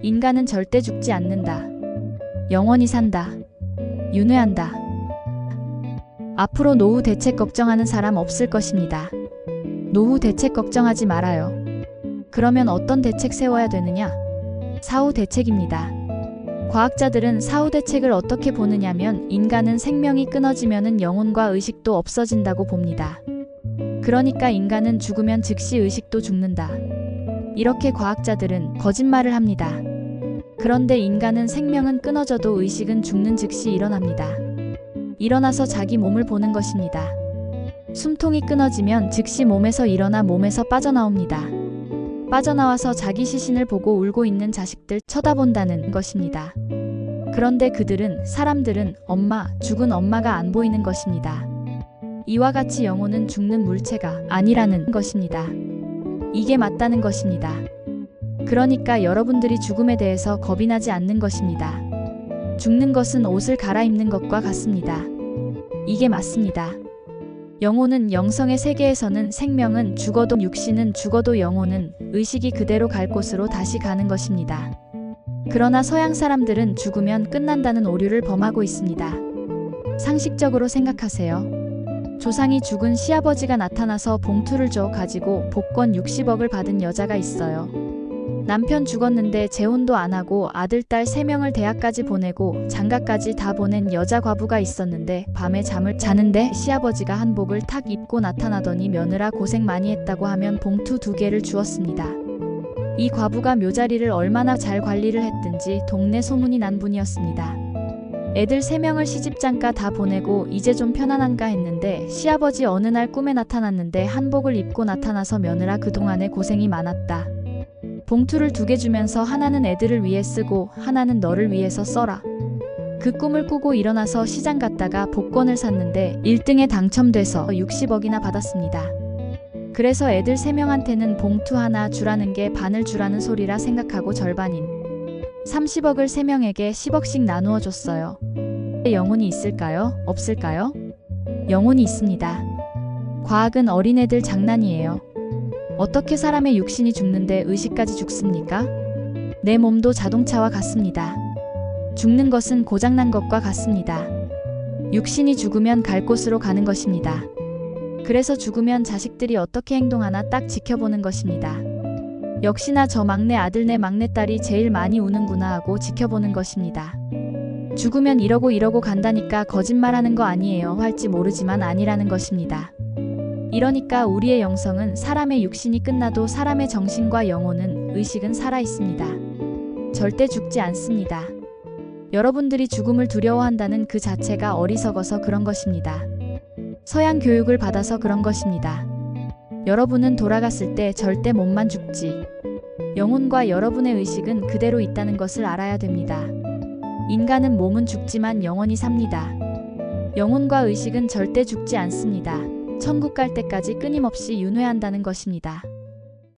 인간은 절대 죽지 않는다. 영원히 산다. 윤회한다. 앞으로 노후 대책 걱정하는 사람 없을 것입니다. 노후 대책 걱정하지 말아요. 그러면 어떤 대책 세워야 되느냐? 사후 대책입니다. 과학자들은 사후 대책을 어떻게 보느냐면 인간은 생명이 끊어지면은 영혼과 의식도 없어진다고 봅니다. 그러니까 인간은 죽으면 즉시 의식도 죽는다. 이렇게 과학자들은 거짓말을 합니다. 그런데 인간은 생명은 끊어져도 의식은 죽는 즉시 일어납니다. 일어나서 자기 몸을 보는 것입니다. 숨통이 끊어지면 즉시 몸에서 일어나 몸에서 빠져나옵니다. 빠져나와서 자기 시신을 보고 울고 있는 자식들 쳐다본다는 것입니다. 그런데 그들은, 사람들은 엄마, 죽은 엄마가 안 보이는 것입니다. 이와 같이 영혼은 죽는 물체가 아니라는 것입니다. 이게 맞다는 것입니다. 그러니까 여러분들이 죽음에 대해서 겁이 나지 않는 것입니다. 죽는 것은 옷을 갈아입는 것과 같습니다. 이게 맞습니다. 영혼은 영성의 세계에서는 생명은 죽어도 육신은 죽어도 영혼은 의식이 그대로 갈 곳으로 다시 가는 것입니다. 그러나 서양 사람들은 죽으면 끝난다는 오류를 범하고 있습니다. 상식적으로 생각하세요. 조상이 죽은 시아버지가 나타나서 봉투를 줘 가지고 복권 60억을 받은 여자가 있어요. 남편 죽었는데 재혼도 안 하고 아들, 딸 3명을 대학까지 보내고 장가까지 다 보낸 여자 과부가 있었는데 밤에 잠을 자는데 시아버지가 한복을 탁 입고 나타나더니 며느라 고생 많이 했다고 하면 봉투 두 개를 주었습니다. 이 과부가 묘자리를 얼마나 잘 관리를 했든지 동네 소문이 난 분이었습니다. 애들 3명을 시집장가 다 보내고 이제 좀 편안한가 했는데 시아버지 어느 날 꿈에 나타났는데 한복을 입고 나타나서 며느라 그동안에 고생이 많았다. 봉투를 두 개 주면서 하나는 애들을 위해 쓰고 하나는 너를 위해서 써라. 그 꿈을 꾸고 일어나서 시장 갔다가 복권을 샀는데 1등에 당첨돼서 60억이나 받았습니다. 그래서 애들 3명한테는 봉투 하나 주라는 게 반을 주라는 소리라 생각하고 절반인 30억을 3명에게 10억씩 나누어 줬어요. 영혼이 있을까요? 없을까요? 영혼이 있습니다. 과학은 어린애들 장난이에요. 어떻게 사람의 육신이 죽는데 의식까지 죽습니까? 내 몸도 자동차와 같습니다. 죽는 것은 고장난 것과 같습니다. 육신이 죽으면 갈 곳으로 가는 것입니다. 그래서 죽으면 자식들이 어떻게 행동하나 딱 지켜보는 것입니다. 역시나 저 막내 아들네 막내딸이 제일 많이 우는구나 하고 지켜보는 것입니다. 죽으면 이러고 이러고 간다니까 거짓말하는 거 아니에요 할지 모르지만 아니라는 것입니다. 이러니까 우리의 영성은 사람의 육신이 끝나도 사람의 정신과 영혼은 의식은 살아 있습니다. 절대 죽지 않습니다. 여러분들이 죽음을 두려워한다는 그 자체가 어리석어서 그런 것입니다. 서양 교육을 받아서 그런 것입니다. 여러분은 돌아갔을 때 절대 몸만 죽지. 영혼과 여러분의 의식은 그대로 있다는 것을 알아야 됩니다. 인간은 몸은 죽지만 영원히 삽니다. 영혼과 의식은 절대 죽지 않습니다. 천국 갈 때까지 끊임없이 윤회한다는 것입니다.